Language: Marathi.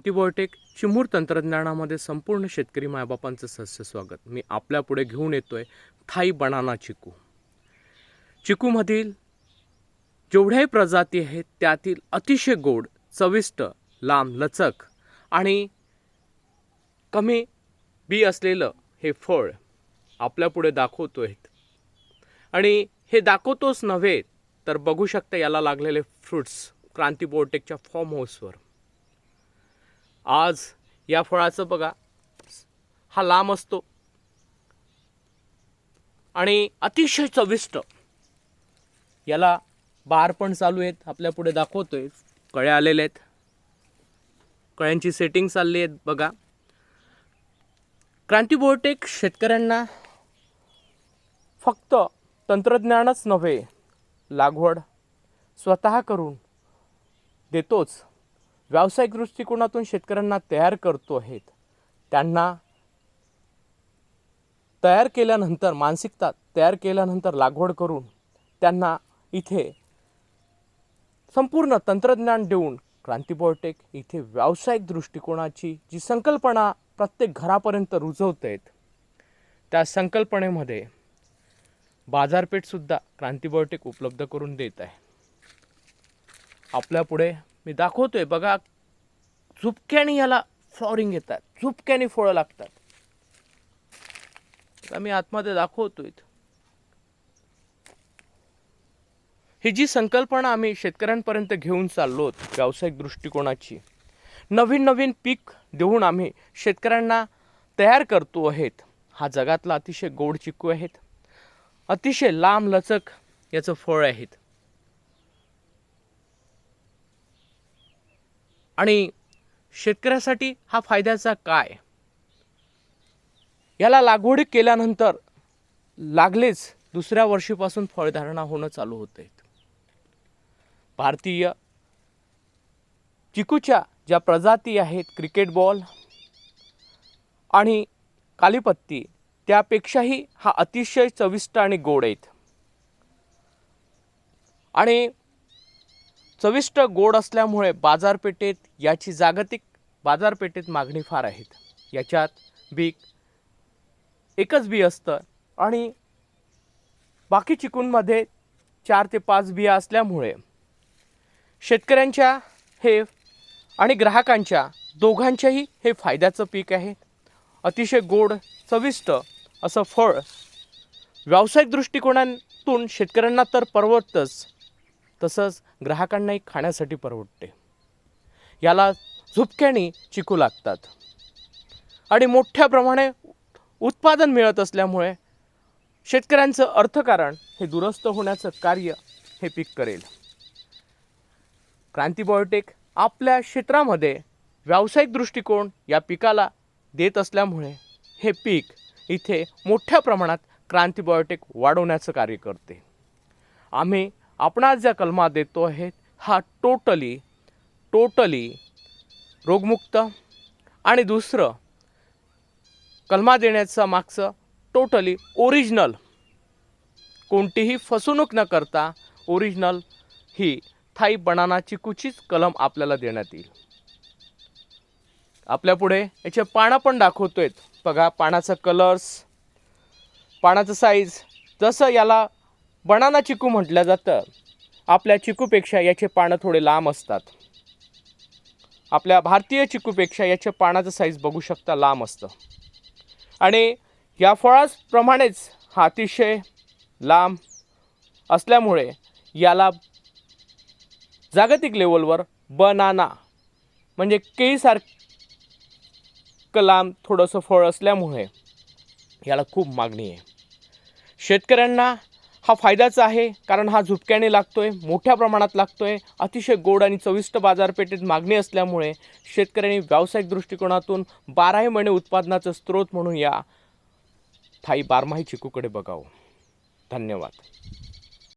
क्रांतिबॉयटेक चिमूर तंत्रज्ञानामध्ये संपूर्ण शेतकरी मायबापांचं सस्य स्वागत. मी आपल्यापुढे घेऊन येतोय थाई बनाना चिकू. चिकूमधील जेवढ्याही प्रजाती आहेत त्यातील अतिशय गोड चविष्ट लांब लचक आणि कमी बी असलेलं हे फळ आपल्यापुढे दाखवतोय आणि हे दाखवतोच नव्हे तर बघू शकता याला लागलेले फ्रुट्स क्रांती बोर्टेकच्या फॉर्म हाऊसवर आज या फळाचं बघा. हा लांब असतो. आणि अतिशय चविष्ट. याला बार पण चालू आहेत. आपल्या पुढे दाखवतोय. कळ्या आलेल्या आहेत. कळ्यांची सेटिंग चालली आहेत बघा. क्रांती बोर्टेक शेतकऱ्यांना फक्त तंत्रज्ञानच नव्हे लागवड स्वतः करून देतोच. व्यावसायिक दृष्टिकोनातून शेतकऱ्यांना तयार करतो आहेत. त्यांना तयार केल्यानंतर मानसिकता तयार केल्यानंतर लागवड करून त्यांना इथे संपूर्ण तंत्रज्ञान देऊन क्रांती बॉयोटेक इथे व्यावसायिक दृष्टिकोनाची जी संकल्पना प्रत्येक घरापर्यंत रुजवत आहेत त्या संकल्पनेमध्ये बाजारपेठसुद्धा क्रांती बॉयोटेक उपलब्ध करून देत आहे. आपल्यापुढे मी दाखवतोय बघा. झुपक्याने याला फ्लॉरिंग येतात. झुपक्याने फळं लागतात. मी आतमध्ये दाखवतोय ही जी संकल्पना आम्ही शेतकऱ्यांपर्यंत घेऊन चाललो व्यावसायिक दृष्टिकोनाची नवीन नवीन पीक देऊन आम्ही शेतकऱ्यांना तयार करतो आहेत. हा जगातला अतिशय गोड चिकू आहेत. अतिशय लांब लचक याचं फळ आहेत. आणि शेतकऱ्यासाठी हा फायद्याचा काय? याला लागवड केल्यानंतर लागलेच दुसऱ्या वर्षीपासून फळधारणा होणं चालू होत आहेत भारतीय चिकूच्या ज्या प्रजाती आहेत क्रिकेट बॉल आणि कालीपत्ती त्यापेक्षाही हा अतिशय चविष्ट आणि गोड आहेत. आणि चविष्ट गोड असल्यामुळे बाजारपेठेत याची जागतिक बाजारपेठेत मागणी फार आहेत याच्यात बी एकच बी असतं आणि बाकी चिकूनमध्ये चार ते पाच बिया असल्यामुळे शेतकऱ्यांच्या हे आणि ग्राहकांच्या दोघांच्याही हे फायद्याचं पीक आहे. अतिशय गोड चविष्ट असं फळ व्यावसायिक दृष्टिकोनातून शेतकऱ्यांना तर परवडतंच. तसंच ग्राहकांनाही खाण्यासाठी परवडते. याला झुपक्याने चिकू लागतात. आणि मोठ्या प्रमाणे उत्पादन मिळत असल्यामुळे शेतकऱ्यांचं अर्थकारण हे दुरुस्त होण्याचं कार्य हे पीक करेल. क्रांतीबायोटेक आपल्या क्षेत्रामध्ये व्यावसायिक दृष्टिकोन या पिकाला देत असल्यामुळे हे पीक इथे मोठ्या प्रमाणात क्रांतीबायोटेक वाढवण्याचं कार्य करते. आम्ही आपणास ज्या कलमा देतो आहेत हा टोटली टोटली रोगमुक्त आणि दुसरं कलमा देण्याचं मागचं टोटली ओरिजिनल. कोणतीही फसवणूक न करता ओरिजिनल ही थाई बनाना चिकूचीच कलम आपल्याला देण्यात येईल. आपल्यापुढे याचे पानं पण दाखवतो आहेत बघा पानाचं कलर्स पानाचं साईज जसं याला बनाना चिकू म्हटलं जातं. आपल्या चिकूपेक्षा याचे पानं थोडे लांब असतात. आपल्या भारतीय चिकूपेक्षा याच्या पानाचं साईज बघू शकता लांब असतं. आणि या फळाप्रमाणेच हा अतिशय लांब असल्यामुळे याला जागतिक लेवलवर बनाना म्हणजे केळीसारखं लांब थोडंसं फळ असल्यामुळे याला खूप मागणी आहे. शेतकऱ्यांना हा फायद्याचा आहे कारण हा झुपक्याने लागतो आहे मोठ्या प्रमाणात लागतो आहे अतिशय गोड आणि चविष्ट बाजारपेठेत मागणी असल्यामुळे शेतकऱ्यांनी व्यावसायिक दृष्टिकोनातून बाराही महिने उत्पादनाचा स्रोत म्हणून या थाई बारमाही चिकूकडे बघावं. धन्यवाद.